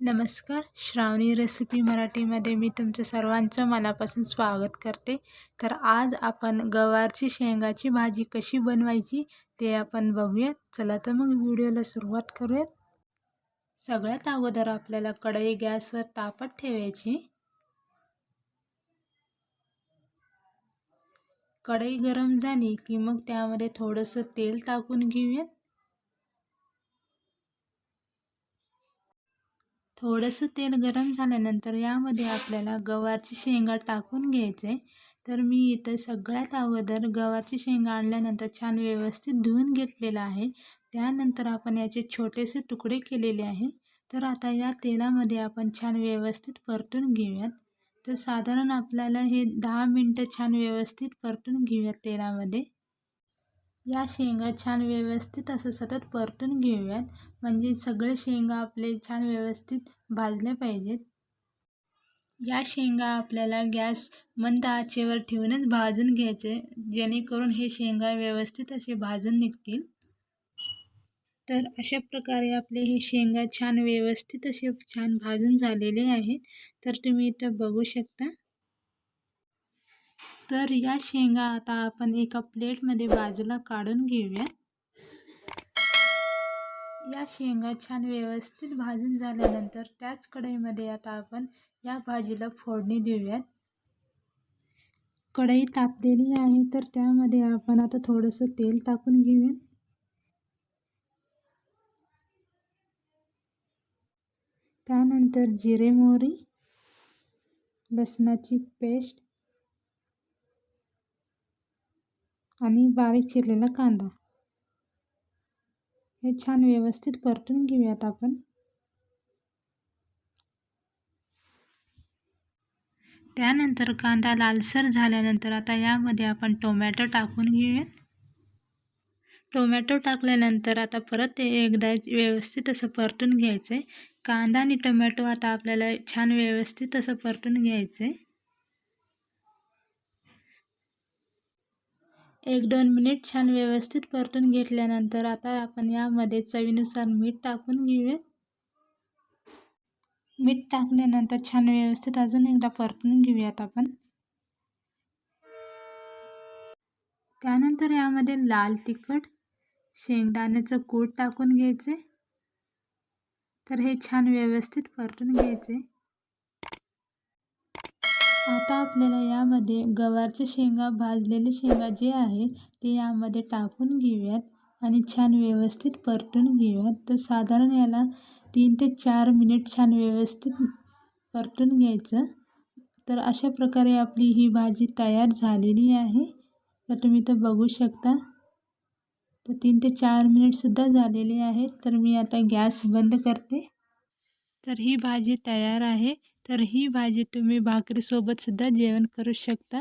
नमस्कार. श्रावणी रेसिपी मराठीमध्ये मी तुमचं सर्वांचं मनापासून स्वागत करते. तर आज आपण गवारची शेंगाची भाजी कशी बनवायची ते आपण बघूयात. चला तर मग व्हिडिओला सुरुवात करूयात. सगळ्यात अगोदर आपल्याला कढई गॅसवर तापत ठेवायची. कढई गरम झाली की मग त्यामध्ये थोडंसं तेल टाकून घेऊयात. थोडंसं तेल गरम झाल्यानंतर यामध्ये आपल्याला गवारची शेंगा टाकून घ्यायचे. तर मी इथं सगळ्यात अगोदर गवारची शेंगा आणल्यानंतर छान व्यवस्थित धुवून घेतलेलं आहे. त्यानंतर आपण याचे छोटेसे तुकडे केलेले आहे. तर आता या तेलामध्ये आपण छान व्यवस्थित परतून घेऊयात. तर साधारण आपल्याला हे दहा मिनटं छान व्यवस्थित परतून घेऊयात तेलामध्ये. या शेंगा छान व्यवस्थित असं सतत परतून घेऊयात. म्हणजे सगळे शेंगा आपले छान व्यवस्थित भाजले पाहिजेत. या शेंगा आपल्याला गॅस मंद आचेवर ठेवूनच भाजून घ्यायचे जेणेकरून हे शेंगा व्यवस्थित असे भाजून निघतील. तर अशा प्रकारे आपले हे शेंगा छान व्यवस्थित असे छान भाजून झालेले आहेत. तर तुम्ही इथं बघू शकता. तर या शेंगा आता आपण एका प्लेटमध्ये बाजूला काढून घेऊया या शेंगा छान व्यवस्थित भाजून झाल्यानंतर त्याच कढईमध्ये आता आपण या भाजीला फोडणी देऊयात. कढई तापलेली आहे तर त्यामध्ये आपण आता थोडंसं तेल टाकून घेऊयात. त्यानंतर जिरे मोहरी लसणाची पेस्ट आणि बारीक चिरलेला कांदा. हे छान व्यवस्थित परतून घेऊयात आपण. त्यानंतर कांदा लालसर झाल्यानंतर आता यामध्ये आपण टोमॅटो टाकून घेऊयात. टोमॅटो टाकल्यानंतर आता परत ते एकदा व्यवस्थित असं परतून घ्यायचं आहे कांदा आणि टोमॅटो आता आपल्याला छान व्यवस्थित असं परतून घ्यायचं आहे एक दोन मिनिट छान व्यवस्थित परतून घेतल्यानंतर आता आपण यामध्ये चवीनुसार मीठ टाकून घेऊया. मीठ टाकल्यानंतर छान व्यवस्थित अजून एकदा परतून घेऊयात आपण. त्यानंतर यामध्ये लाल तिखट शेंगदाण्याचं कूट टाकून घ्यायचे. तर हे छान व्यवस्थित परतून घ्यायचे. आता आपल्याला यामध्ये गवारचे शेंगा भाजलेले शेंगा जे आहेत ते यामध्ये टाकून घेऊयात आणि छान व्यवस्थित परतून घेऊयात. तर साधारण याला तीन ते चार मिनिट छान व्यवस्थित परतून घ्यायचं. तर अशा प्रकारे आपली ही भाजी तयार झालेली आहे. तर तुम्ही तर बघू शकता. तर तीन ते चार मिनिटसुद्धा झालेले आहेत. तर मी आता गॅस बंद करते. तर ही भाजी तयार आहे. तर ही भाजी तुम्ही भाकरीसोबतसुद्धा जेवण करू शकता.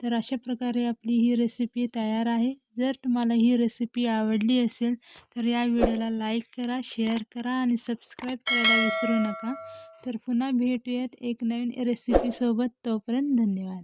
तर अशा प्रकारे आपली ही रेसिपी तयार आहे. जर तुम्हाला ही रेसिपी आवडली असेल तर या व्हिडिओला लाईक करा शेअर करा आणि सबस्क्राईब करायला विसरू नका. तर पुन्हा भेटूयात एक नवीन रेसिपीसोबत तोपर्यंत धन्यवाद.